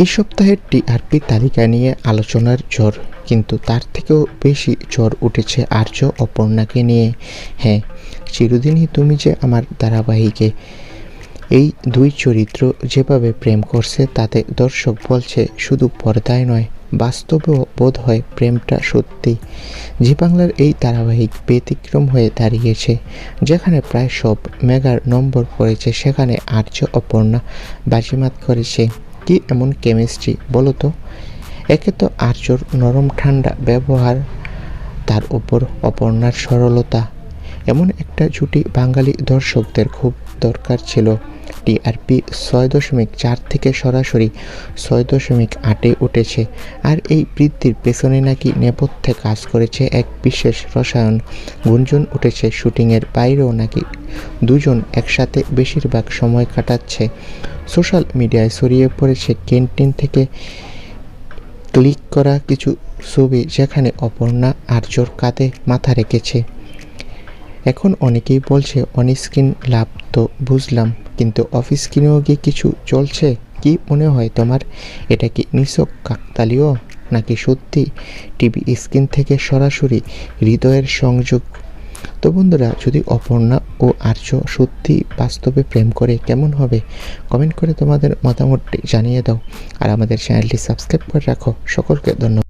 এই সপ্তাহের টিআরপি তালিকা নিয়ে আলোচনার ঝড়, কিন্তু তার থেকেও বেশি ঝড় উঠেছে আর্য অপর্ণাকে নিয়ে। হ্যাঁ চিরদিনই তুমি যে আমার ধারাবাহিকে এই দুই চরিত্র যেভাবে প্রেম করছে, তাতে দর্শক বলছে শুধু পর্দায় নয়, বাস্তবেও বোধ হয় প্রেমটা সত্যি। জি বাংলার এই ধারাবাহিক ব্যতিক্রম হয়ে দাঁড়িয়েছে, যেখানে প্রায় সব মেগার নম্বর করেছে সেখানে আর্য অপর্ণা বাজিমাত করেছে। কি এমন কেমিস্ট্রি বলো তো? একে তো আর্যর নরম ঠান্ডা ব্যবহার, তার উপর অপর্ণার সরলতা। এমন একটা জুটি বাঙালি দর্শকদের খুব দরকার ছিল। টিআরপি ছয় দশমিক চার থেকে সরাসরি ছয় দশমিক আটে উঠেছে। আর এই বৃদ্ধির পেছনে নাকি নেপথ্যে কাজ করেছে এক বিশেষ রসায়ন। গুঞ্জন উঠেছে, শুটিংয়ের বাইরেও নাকি দুজন একসাথে বেশিরভাগ সময় কাটাচ্ছে। সোশ্যাল মিডিয়ায় ছড়িয়ে পড়েছে ক্যান্টিন থেকে ক্লিক করা কিছু ছবি যেখানে অপর্ণা আর্যর কাঁধে মাথা রেখেছে। এখন অনেকেই বলছে, অনস্ক্রিন লাভ তো বুঝলাম, কিন্তু অফ স্ক্রিনেও কি কিছু চলছে? কি মনে হয় তোমার? এটা কি নিছক কাকতালীয়? নাকি সত্যি টিভি স্ক্রিন থেকে সরাসরি হৃদয়ের সংযোগ? তো বন্ধুরা, যদি অপর্ণা ও আর্য সত্যি বাস্তবে প্রেম করে, কেমন হবে? কমেন্ট করে তোমাদের মতামতটি জানিয়ে দাও। আর আমাদের চ্যানেলটি সাবস্ক্রাইব করে রাখো। সকলকে ধন্যবাদ।